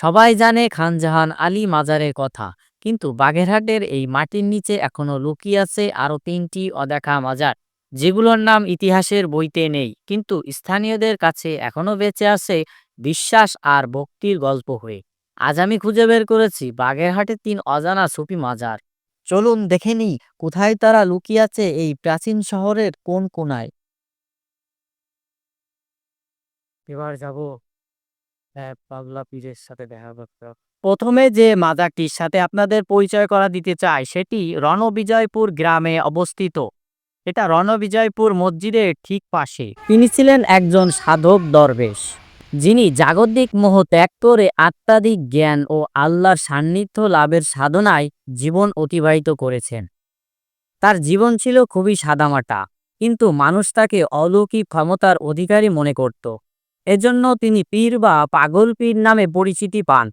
সবাই জানে খানজাহান আলী মাজারের কথা। কিন্তু বাগেরহাটের এই মাটির নিচে এখনও লুকিয়ে আছে আরও তিনটি অদেখা মাজার, যেগুলোর নাম ইতিহাসের বইতে নেই। কিন্তু স্থানীয়দের কাছে এখনও বেঁচে আছে বিশ্বাস আর ভক্তির গল্প হয়ে। আজ আমি খুঁজে বের করেছি বাগেরহাটের তিন অজানা সুফি মাজার। চলুন দেখে নিই কোথায় তারা লুকিয়ে আছে এই প্রাচীন শহরের কোন কোনায়। এবার যাব হ্যাঁ পাগলা পীরের সাথে দেখা করতে। প্রথমে যে মাজারটির সাথে আপনাদের পরিচয় করা দিতে চাই, সেটি রণবিজয়পুর গ্রামে অবস্থিত। এটা রণবিজয়পুর মসজিদের ঠিক পাশে। তিনি ছিলেন একজন সাধক দরবেশ। যিনি জাগতিক মোহ ত্যাগ করে আত্মাধিক জ্ঞান ও আল্লাহর সান্নিধ্য লাভের সাধনায় জীবন অতিবাহিত করেছেন। তার জীবন ছিল খুবই সাদামাটা, কিন্তু মানুষ তাকে অলৌকিক ক্ষমতার অধিকারী মনে করত। এজন্য তিনি পীর বা পাগল পীর নামে পরিচিতি পান।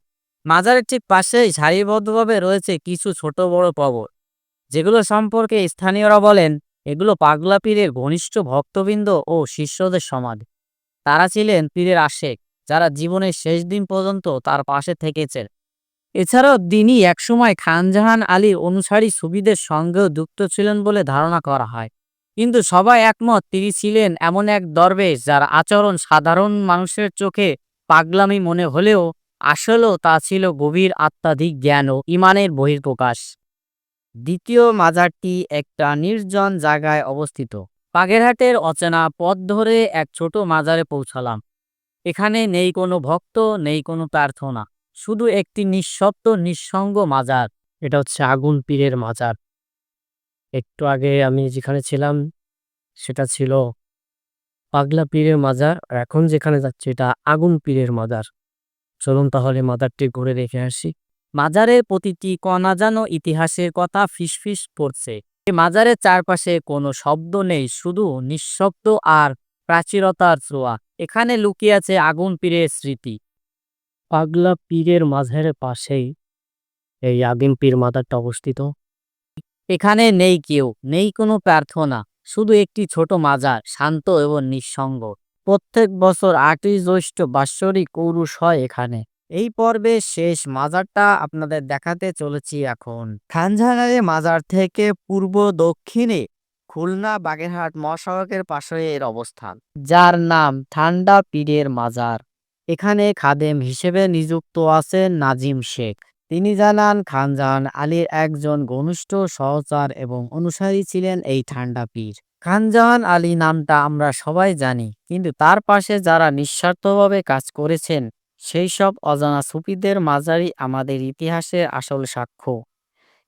মাজারের ঠিক পাশেই সারিবদ্ধভাবে রয়েছে কিছু ছোট বড় কবর। যেগুলো সম্পর্কে স্থানীয়রা বলেন, এগুলো পাগলা পীরের ঘনিষ্ঠ ভক্তবৃন্দ ও শিষ্যদের সমাধি। তারা ছিলেন পীরের আশেক, যারা জীবনের শেষ দিন পর্যন্ত তার পাশে থেকেছেন। এছাড়াও তিনি একসময় খানজাহান আলীর অনুসারী সুবিদের সঙ্গেও যুক্ত ছিলেন বলে ধারণা করা হয়। কিন্তু সবাই একমত, তিনি ছিলেন এমন এক দরবেশ যার আচরণ সাধারণ মানুষের চোখে পাগলামি মনে হলেও আসলেও তা ছিল গভীর আত্মাধিক জ্ঞান ও ইমানের বহির্প্রকাশ দ্বিতীয় মাজারটি একটা নির্জন জায়গায় অবস্থিত। বাগেরহাটের অচেনা পথ ধরে এক ছোট মাজারে পৌঁছালাম। এখানে নেই কোনো ভক্ত, নেই কোনো প্রার্থনা, শুধু একটি নিঃশব্দ, নিঃসঙ্গ মাজার। এটা হচ্ছে আগুন পীরের মাজার। একটু আগে আমি যেখানে ছিলাম সেটা ছিল পাগলা পীরের মাজার। আর এখন যেখানে যাচ্ছে এটা আগুন পীরের মাজার। চলুন তাহলে মাজারটি ঘুরে দেখে আসি। মাজারের প্রতিটি কণা যেন ইতিহাসের কথা ফিসফিস করছে। এই মাজারের চারপাশে কোনো শব্দ নেই শুধু নিঃশব্দ আর প্রাচীরতার ছোঁয়া। এখানে লুকিয়ে আছে আগুন পীরের স্মৃতি। পাগলা পীরের মাঝের পাশেই এই আগুন পীর মাজারটা অবস্থিত। এখানে নেই কেউ, নেই কোনো প্রার্থনা, শুধু একটি ছোট মাজার, শান্ত এবং নিঃসঙ্গ। প্রত্যেক বছর আটই জ্যৈষ্ঠ বাৎসরিক কৌরুষ হয় এখানে। এই পর্বের শেষ মাজারটা আপনাদের দেখাতে চলেছি এখন। খানজাহানের মাজার থেকে পূর্ব দক্ষিণে খুলনা বাগেরহাট মহাসড়কের পাশে এর অবস্থান, যার নাম ঠান্ডা পীরের মাজার। এখানে খাদেম হিসেবে নিযুক্ত আছেন নাজিম শেখ। তিনি জানান খানজাহান আলীর একজন ঘনিষ্ঠ সহচার এবং অনুসারী ছিলেন এই ঠান্ডা পীর। খানজাহান আলী নামটা আমরা সবাই জানি, কিন্তু তার পাশে যারা নিঃস্বার্থভাবে কাজ করেছেন, সেই সব অজানা সুফিদের মাজারই আমাদের ইতিহাসের আসল সাক্ষ্য।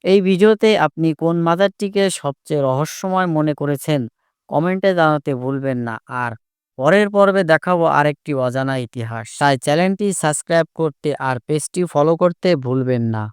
এই ভিডিওতে আপনি কোন মাজারটিকে সবচেয়ে রহস্যময় মনে করেছেন, কমেন্টে জানাতে ভুলবেন না। আর পরের পর্বে দেখাবো আরেকটি অজানা ইতিহাস। তাই চ্যানেলটি সাবস্ক্রাইব করতে আর পেজটি ফলো করতে ভুলবেন না।